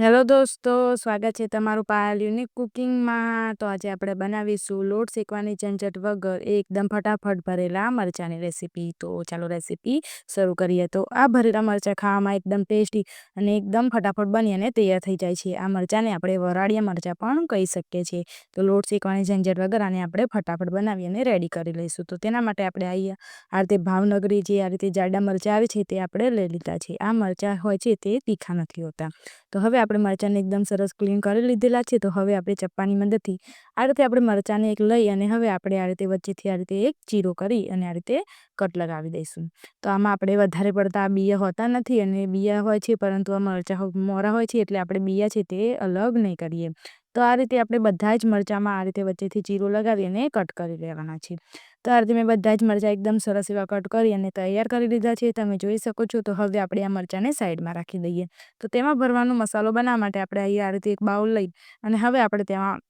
Hello દોસ્તો, સ્વાગત છે તમારું પાયલ યુનિક કુકિંગમાં. તો આજે આપણે બનાવીશું લોટ શેકવાની ઝંઝટ વગર એકદમ ફટાફટ ભરેલા મરચાંની રેસીપી. તો ચાલો રેસીપી શરૂ કરીએ. તો આ ભરેલા મરચાં ખાવામાં એકદમ ટેસ્ટી અને એકદમ ફટાફટ બની અને તૈયાર થઈ જાય છે. આ મરચાંને આપણે વરાળિયા મરચાં પણ કહી શકીએ છીએ. તો લોટ શેકવાની ઝંઝટ વગર આને આપણે ફટાફટ બનાવી અને રેડી કરી લઈશું. તો તેના માટે આપણે અહીંયા આ રીતે ભાવનગરી જે આ રીતે જાડા મરચાં આવે છે તે આપણે લઈ લીધા છે. આ મરચાં હોય છે તે તીખા નથી હોતા. તો હવે આપણે મરચાંને એકદમ સરસ ક્લીન કરી લીધેલા છે. તો હવે આપણે ચપ્પાની મદદથી આ રીતે આપણે મરચાંને એક લઈ અને હવે આપણે આ રીતે વચ્ચેથી આ રીતે એક ચીરો કરી અને આ રીતે કટ લગાવી દઈશું. તો આમાં આપણે વધારે પડતા બિયા હોતા નથી અને બિયા હોય છે, પરંતુ આ મરચાં મોરા હોય છે એટલે આપણે બિયા છે તે અલગ નહીં કરીએ. તો આ રીતે આપણે બધા જ મરચાંમાં આ રીતે વચ્ચેથી જીરું લગાવીને કટ કરી લેવાના છે તો આ રીતે મેં બધા જ મરચાં એકદમ સરસ એવા કટ કરી અને તૈયાર કરી લીધા છે. તમે જોઈ શકો છો તો હવે આપણે આ મરચાંને સાઈડમાં રાખી દઈએ. તો તેમાં ભરવાનો મસાલો બનાવવા માટે આપણે અહીં આ રીતે એક બાઉલ લઈ અને હવે આપણે તેમાં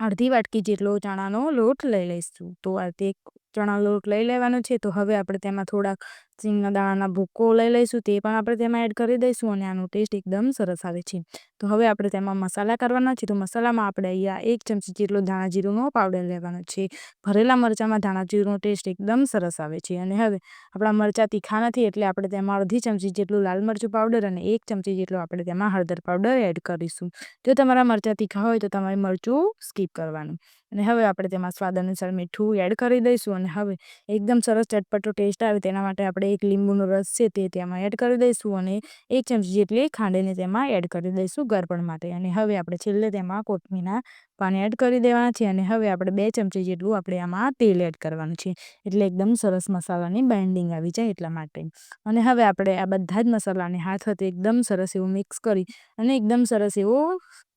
અડધી વાટકી જેટલો ચણાનો લોટ લઈ લઈશું. તો આ રીતે એક ચણા લોટ લઈ લેવાનો છે, તો હવે આપણે તેમાં થોડાક સિંગના દાણાના ભૂકો લઈ લઈશું, તે પણ આપણે તેમાં એડ કરી દઈશું અને આનો ટેસ્ટ એકદમ સરસ આવે છે. તો હવે આપણે તેમાં મસાલા કરવાના છે, તો મસાલામાં આપણે અહીંયા એક ચમચી જેટલો ધાણા જીરુંનો પાવડર લેવાનો છે. ભરેલા મરચાંમાં ધાણા જીરુંનો ટેસ્ટ એકદમ સરસ આવે છે અને હવે આપણા મરચાં તીખા નથી એટલે આપણે તેમાં અડધી ચમચી જેટલું લાલ મરચું પાવડર અને એક ચમચી જેટલો આપણે તેમાં હળદર પાવડર એડ કરીશું. જો તમારા મરચાં તીખા હોય તો તમારે મરચું સ્કીપ કરવાનું. અને હવે આપણે તેમાં સ્વાદ અનુસાર મીઠું એડ કરી દઈશું અને હવે એકદમ સરસ ચટપટો ટેસ્ટ આવે તેના માટે આપણે એક લીંબુનો રસ છે તે તેમાં એડ કરી દઈશું અને એક ચમચી જેટલી ખાંડને તેમાં એડ કરી દઈશું ગરપણ માટે. અને હવે આપણે છેલ્લે તેમાં કોથમીના પાન એડ કરી દેવાના છે અને હવે આપણે બે ચમચી જેટલું આપણે આમાં તેલ એડ કરવાનું છે. એટલે એકદમ સરસ મસાલાની બાઇન્ડિંગ આવી જાય એટલા માટે. અને હવે આપણે આ બધા જ મસાલાને હાથ હાથે એકદમ સરસ એવું મિક્સ કરી અને એકદમ સરસ એવો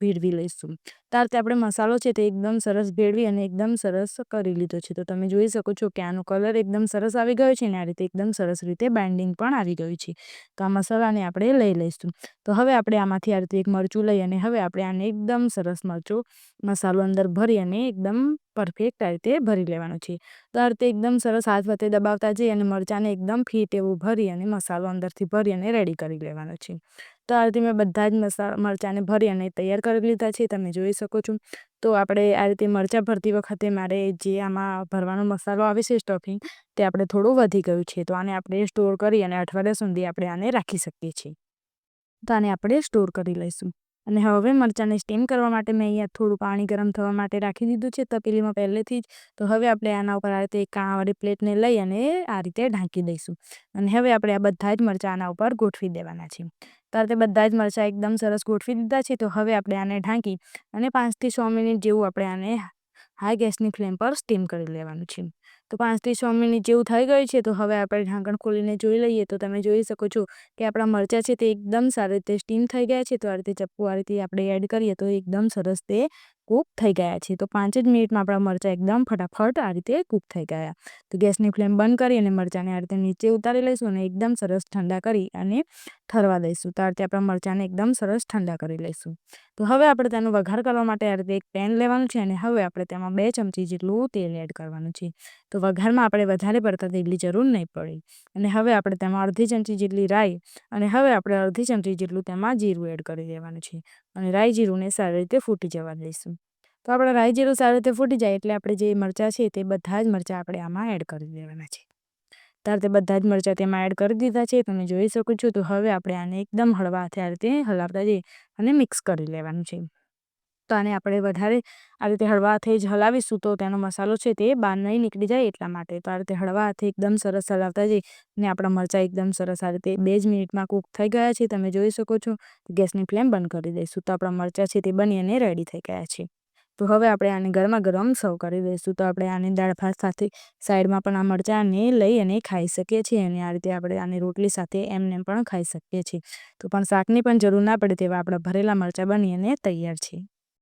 ભેળવી લઈશું. ત્યાર આપણે મસાલો છે તે એકદમ સરસ ભેળવી અને એકદમ સરસ કરી લીધો છે. તો તમે જોઈ શકો છો કે આનો કલર એકદમ સરસ આવી ગયો છે અને આ રીતે એકદમ સરસ રીતે બાઇન્ડિંગ પણ આવી ગયું છે. તો આ મસાલાને આપણે લઈ લઈશું. તો હવે આપણે આમાંથી આ રીતે એક મરચું લઈ અને હવે આપણે આને એકદમ સરસ મરચું મસાલો અંદર ભરી અને એકદમ પરફેક્ટ આ રીતે ભરી લેવાનો છે. તો આ એકદમ સરસ હાથ વચ્ચે દબાવતા જઈ અને મરચાંને એકદમ ફીટ એવું ભરી અને મસાલો અંદરથી ભરી અને રેડી કરી લેવાનો છે. તો આ રીતે મેં બધા જ મસાલા મરચાંને ભરી અને તૈયાર કરી લીધા છે, તમે જોઈ શકો છો. તો આપણે આ રીતે મરચાં ભરતી વખતે મારે જે આમાં ભરવાનો મસાલો આવે છે સ્ટફિંગ તે આપણે થોડું વધી ગયું છે. તો આને આપણે સ્ટોર કરી અને અઠવાડિયા સુધી આપણે આને રાખી શકીએ છીએ. તો આને આપણે સ્ટોર કરી લઈશું. અને હવે મરચાંને સ્ટીમ કરવા માટે મેં અહીંયા થોડું પાણી ગરમ થવા માટે રાખી દીધું છે તપેલીમાં પહેલેથી જ. તો હવે આપણે આના ઉપર આ રીતે કાણાવાળી પ્લેટને લઈ અને આ રીતે ઢાંકી દઈશું. અને હવે આપણે આ બધા જ મરચાં આના ઉપર ગોઠવી દેવાના છે તો આ બધા જ મરચાં એકદમ સરસ ગોઠવી દીધા છે તો હવે આપણે આને ઢાંકી અને પાંચથી છ મિનિટ જેવું આપણે આને હાઈ ગેસની ફ્લેમ પર સ્ટીમ કરી લેવાનું છે. તો પાંચથી છ મિનિટ જેવું થઈ ગયું છે, તો હવે આપણે ઢાંકણ ખોલીને જોઈ લઈએ. તો તમે જોઈ શકો છો કે આપણા મરચાં છે તે એકદમ સારી રીતે સ્ટીમ થઈ ગયા છે. તો આ રીતે ચપ્પુ આ રીતે આપણે એડ કરીએ તો એકદમ સરસ તે કૂક થઈ ગયા છે. તો પાંચ જ મિનિટમાં આપણા મરચાં એકદમ ફટાફટ આ રીતે કૂક થઈ ગયા. તો ગેસની ફ્લેમ બંધ કરી અને મરચાંને આ રીતે નીચે ઉતારી લઈશું અને એકદમ સરસ ઠંડા કરી અને ઠરવા દઈશું. તો આ રીતે આપણા મરચાંને એકદમ સરસ ઠંડા કરી લઈશું. તો હવે આપણે તેનો વઘાર કરવા માટે આ રીતે એક પેન લેવાનું છે અને હવે આપણે તેમાં બે ચમચી જેટલું તેલ એડ કરવાનું છે. તો વઘારમાં આપણે વધારે પડતા તેલની જરૂર નહીં પડે. અને હવે આપણે તેમાં અડધી ચમચી જેટલી રાઈ અને હવે આપણે અડધી ચમચી જેટલું તેમાં જીરું એડ કરી દેવાનું છે. અને રાઈ જીરુંને સારી રીતે ફૂટી જવા દઈશું. તો આપણે રાઈ જીરું સારી રીતે ફૂટી જાય એટલે આપણે જે મરચાં છે તે બધા જ મરચાં આપણે આમાં એડ કરી દેવાના છે. ત્યારે તે બધા જ મરચાં તેમાં એડ કરી દીધા છે, તમે જોઈ શકો છો. તો હવે આપણે આને એકદમ હળવા હાથે આ હલાવતા જઈએ અને મિક્સ કરી લેવાનું છે. તો આને આપણે વધારે આ રીતે હળવા હાથે જ હલાવીશું તો તેનો મસાલો છે તે બહાર નહીં નીકળી જાય એટલા માટે. તો આ રીતે હળવા હાથે એકદમ સરસ હલાવતા જઈ અને આપણા મરચાં એકદમ સરસ આ રીતે બે જ મિનિટમાં કૂક થઈ ગયા છે. તમે જોઈ શકો છો ગેસની ફ્લેમ બંધ કરી દઈશું. તો આપણા મરચાં છે તે બની અને રેડી થઈ ગયા છે. તો હવે આપણે આને ગરમા ગરમ સર્વ કરી દઈશું. તો આપણે આને દાળ ભાત સાથે સાઈડમાં પણ આ મરચાંને લઈ અને ખાઈ શકીએ છીએ અને આ રીતે આપણે આને રોટલી સાથે એમને પણ ખાઈ શકીએ છીએ. તો પણ શાકની પણ જરૂર ના પડે તેવા આપણા ભરેલા મરચાં બની અને તૈયાર છે.